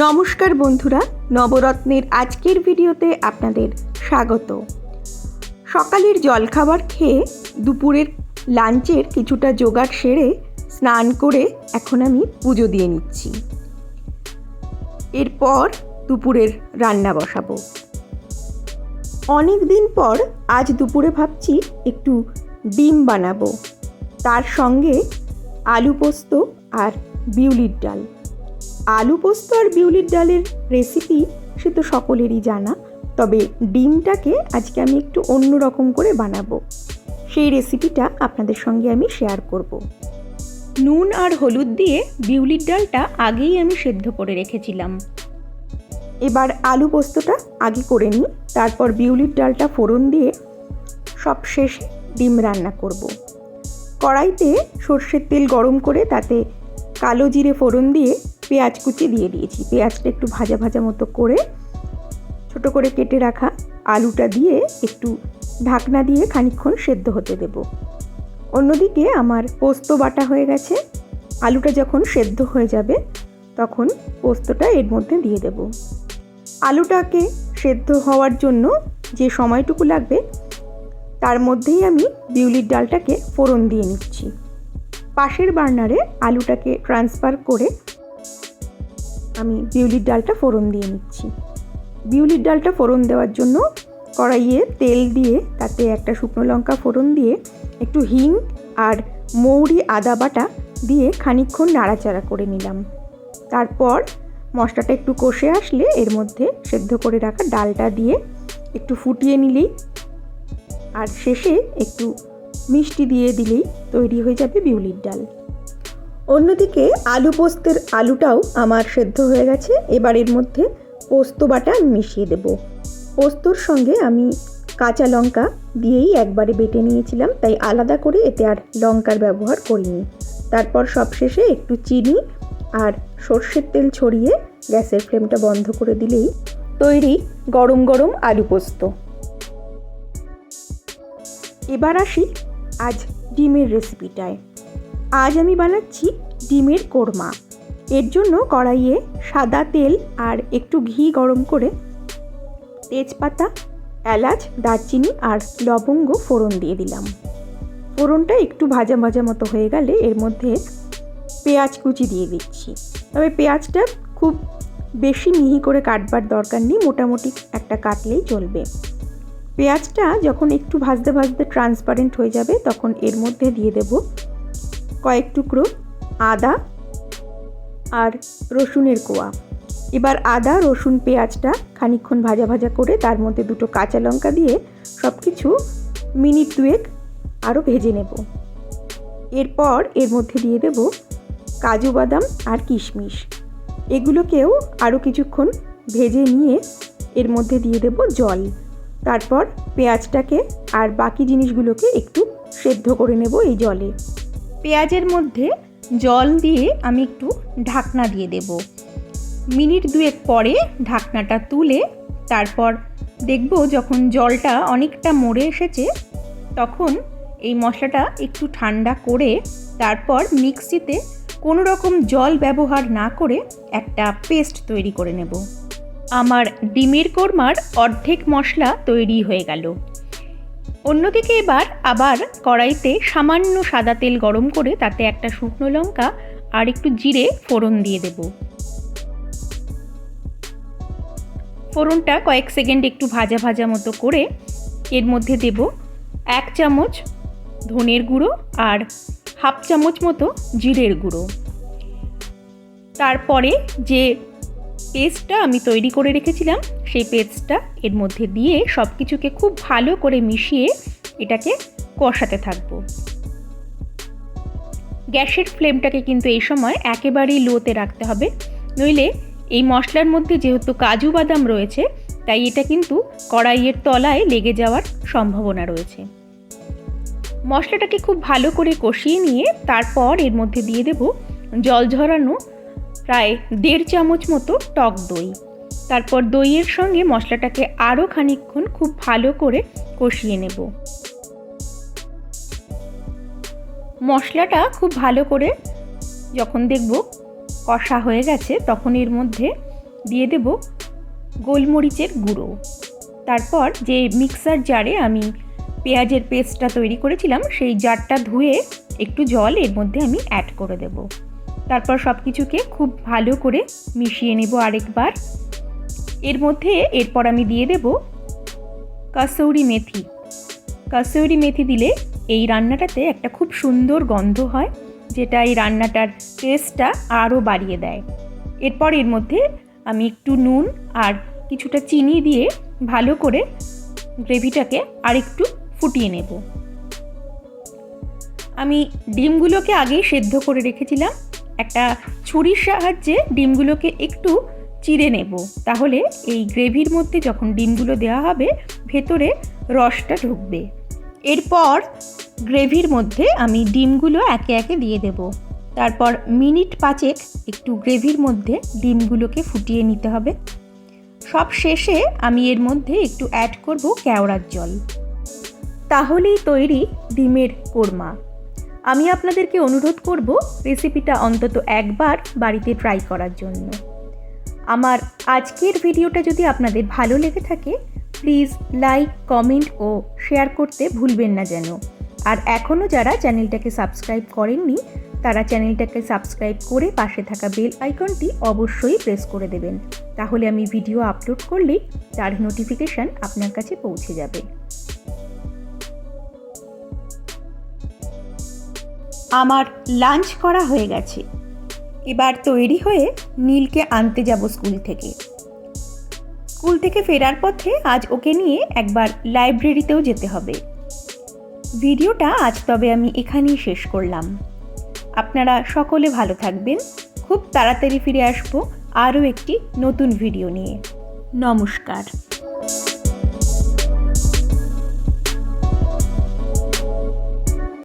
নমস্কার বন্ধুরা, নবরত্নের আজকের ভিডিওতে আপনাদের স্বাগত। সকালের জলখাবার খেয়ে দুপুরের লাঞ্চের কিছুটা জোগাড় সেরে স্নান করে এখন আমি পুজো দিয়ে নিচ্ছি। এরপর দুপুরের রান্না বসাবো। অনেক দিন পর আজ দুপুরে ভাবছি একটু ডিম বানাবো। তার সঙ্গে আলু পোস্ত আর বিউলির ডাল। আলু পোস্ত আর বিউলির ডালের রেসিপি সে তো সকলেরই জানা তবে ডিমটাকে আজকে আমি একটু অন্য রকম করে বানাবো সেই রেসিপিটা আপনাদের সঙ্গে আমি শেয়ার করব। নুন আর হলুদ দিয়ে বিউলির ডালটা আগেই আমি সেদ্ধ করে রেখেছিলাম এবার আলু পোস্তটা আগে করে নিই, তারপর বিউলির ডালটা ফোড়ন দিয়ে সব শেষে ডিম রান্না করব। কড়াইতে সর্ষের তেল গরম করে তাতে কালো জিরে ফোড়ন দিয়ে পেঁয়াজ কুচি দিয়ে দিয়েছি। পেঁয়াজটা একটু ভাজা ভাজা মতো করে ছোট করে কেটে রাখা আলুটা দিয়ে একটু ঢাকনা দিয়ে খানিকক্ষণ সেদ্ধ হতে দেব। অন্যদিকে আমার পোস্ত বাটা হয়ে গেছে। আলুটা যখন সেদ্ধ হয়ে যাবে, তখন পোস্তটা এর মধ্যে দিয়ে দেব। আলুটাকে সেদ্ধ হওয়ার জন্য যে সময়টুকু লাগবে, তার মধ্যেই আমি বিউলির ডালটাকে ফোড়ন দিয়ে নিচ্ছি। পাশের বার্নারে আলুটাকে ট্রান্সফার করে আমি বিউলির ডালটা ফোড়ন দিয়ে নিচ্ছি। বিউলির ডালটা ফোড়ন দেওয়ার জন্য কড়াইয়ে তেল দিয়ে তাতে একটা শুকনো লঙ্কা ফোড়ন দিয়ে একটু হিং আর মৌরি আদা বাটা দিয়ে খানিকক্ষণ নাড়াচাড়া করে নিলাম। তারপর মশলাটা একটু কষে আসলে এর মধ্যে সেদ্ধ করে রাখা ডালটা দিয়ে একটু ফুটিয়ে নিলেই আর শেষে একটু মিষ্টি দিয়ে দিলেই তৈরি হয়ে যাবে বিউলির ডাল। অন্যদিকে আলু পোস্তের আলুটাও আমার সেদ্ধ হয়ে গেছে। এবার এর মধ্যে পোস্ত বাটা মিশিয়ে দেব। পোস্তর সঙ্গে আমি কাঁচা লঙ্কা দিয়েই একবারে বেটে নিয়েছিলাম, তাই আলাদা করে এতে আর লঙ্কার ব্যবহার করিনি। তারপর সবশেষে একটু চিনি আর সর্ষের তেল ছড়িয়ে গ্যাসের ফ্লেমটা বন্ধ করে দিলেই তৈরি গরম গরম আলু পোস্ত। এবার আসি আজ ডিমের রেসিপিটায় আজ আমি বানাচ্ছি ডিমের কোরমা। এর জন্য কড়াইয়ে সাদা তেল আর একটু ঘি গরম করে তেজপাতা, এলাচ, দারচিনি আর লবঙ্গ ফোড়ন দিয়ে দিলাম। ফোড়নটা একটু ভাজা ভাজা মতো হয়ে গেলে এর মধ্যে পেঁয়াজ কুচি দিয়ে দিচ্ছি। তবে পেঁয়াজটা খুব বেশি মিহি করে কাটবার দরকার নেই, মোটামুটি একটা কাটলেই চলবে। পেঁয়াজটা যখন একটু ভাজতে ভাজতে ট্রান্সপারেন্ট হয়ে যাবে, তখন এর মধ্যে দিয়ে দেব কয়েক টুকরো আদা আর রসুনের কোয়া। এবার আদা, রসুন, পেঁয়াজটা খানিকক্ষণ ভাজা ভাজা করে তার মধ্যে দুটো কাঁচা লঙ্কা দিয়ে সব কিছু মিনিট দুয়েক আরও ভেজে নেব। এরপর এর মধ্যে দিয়ে দেব কাজু বাদাম আর কিশমিশ। এগুলোকেও আরও কিছুক্ষণ ভেজে নিয়ে এর মধ্যে দিয়ে দেব জল। তারপর পেঁয়াজটাকে আর বাকি জিনিসগুলোকে একটু সেদ্ধ করে নেব এই জলে। পেঁয়াজের মধ্যে জল দিয়ে আমি একটু ঢাকনা দিয়ে দেব। মিনিট দুয়েক পরে ঢাকনাটা তুলে তারপর দেখব যখন জলটা অনেকটা মরে এসেছে, তখন এই মশলাটা একটু ঠান্ডা করে তারপর মিক্সিতে কোনো রকম জল ব্যবহার না করে একটা পেস্ট তৈরি করে নেব। আমার ডিমের কোরমার অর্ধেক মশলা তৈরি হয়ে গেল। অন্যদিকে এবার আবার কড়াইতে সামান্য সাদা তেল গরম করে তাতে একটা শুকনো লঙ্কা আর একটু জিরে ফোড়ন দিয়ে দেব। ফোড়নটা কয়েক সেকেন্ড একটু ভাজা ভাজা মতো করে এর মধ্যে দেব এক চামচ ধনের গুঁড়ো আর হাফ চামচ মতো জিরের গুঁড়ো। তারপরে যে পেস্টটা আমি তৈরি করে রেখেছিলাম। সেই পেস্টটা এর মধ্যে দিয়ে সব কিছুকে খুব ভালো করে মিশিয়ে এটাকে কষাতে থাকব। গ্যাসের ফ্লেমটাকে কিন্তু এই সময় একেবারেই লোতে রাখতে হবে। নইলে এই মশলার মধ্যে যেহেতু কাজু বাদাম রয়েছে, তাই এটা কিন্তু কড়াইয়ের তলায় লেগে যাওয়ার সম্ভাবনা রয়েছে। মশলাটাকে খুব ভালো করে কষিয়ে নিয়ে তারপর এর মধ্যে দিয়ে দেব জল ঝরানো প্রায় দেড় চামচ মতো টক দই। তারপর দইয়ের সঙ্গে মশলাটাকে আরও খানিকক্ষণ খুব ভালো করে কষিয়ে নেব। মশলাটা খুব ভালো করে যখন দেখব কষা হয়ে গেছে, তখন এর মধ্যে দিয়ে দেব গোলমরিচের গুঁড়ো। তারপর যে মিক্সার জারে আমি পেঁয়াজের পেস্টটা তৈরি করেছিলাম, সেই জারটা ধুয়ে একটু জল এর মধ্যে আমি অ্যাড করে দেব। তারপর সব কিছুকে খুব ভালো করে মিশিয়ে নেব আরেকবার। এর মধ্যে এরপর আমি দিয়ে দেব কাসৌরি মেথি। কাসৌরি মেথি দিলে এই রান্নাটাতে একটা খুব সুন্দর গন্ধ হয়, যেটা এই রান্নাটার টেস্টটা আরও বাড়িয়ে দেয়। এরপর এর মধ্যে আমি একটু নুন আর কিছুটা চিনি দিয়ে ভালো করে গ্রেভিটাকে আরেকটু ফুটিয়ে নেব। আমি ডিমগুলোকে আগেই সেদ্ধ করে রেখেছিলাম একটা ছুরির সাহায্যে ডিমগুলোকে একটু চিড়ে নেব। তাহলে এই গ্রেভির মধ্যে যখন ডিমগুলো দেওয়া হবে, ভেতরে রসটা ঢুকবে। এরপর গ্রেভির মধ্যে আমি ডিমগুলো একে একে দিয়ে দেব। তারপর মিনিট পাঁচেক একটু গ্রেভির মধ্যে ডিমগুলোকে ফুটিয়ে নিতে হবে। সব শেষে আমি এর মধ্যে একটু অ্যাড করব কেওড়ার জল। তাহলেই তৈরি ডিমের কোরমা। আমি আপনাদেরকে অনুরোধ করব রেসিপিটা অন্তত একবার বাড়িতে ট্রাই করার জন্য। আমার আজকের ভিডিওটা যদি আপনাদের ভালো লেগে থাকে প্লিজ লাইক কমেন্ট ও শেয়ার করতে ভুলবেন না যেন। আর এখনও যারা চ্যানেলটাকে সাবস্ক্রাইব করেননি, তারা চ্যানেলটাকে সাবস্ক্রাইব করে পাশে থাকা বেল আইকনটি অবশ্যই প্রেস করে দেবেন। তাহলে আমি ভিডিও আপলোড করলেই তার নোটিফিকেশান আপনার কাছে পৌঁছে যাবে। আমার লাঞ্চ করা হয়ে গেছে। এবার তৈরি হয়ে নীলকে আনতে যাব স্কুল থেকে। স্কুল থেকে ফেরার পথে আজ ওকে নিয়ে একবার লাইব্রেরিতেও যেতে হবে। ভিডিওটা আজ তবে আমি এখানেই শেষ করলাম। আপনারা সকলে ভালো থাকবেন। খুব তাড়াতাড়ি ফিরে আসব আরও একটি নতুন ভিডিও নিয়ে। নমস্কার।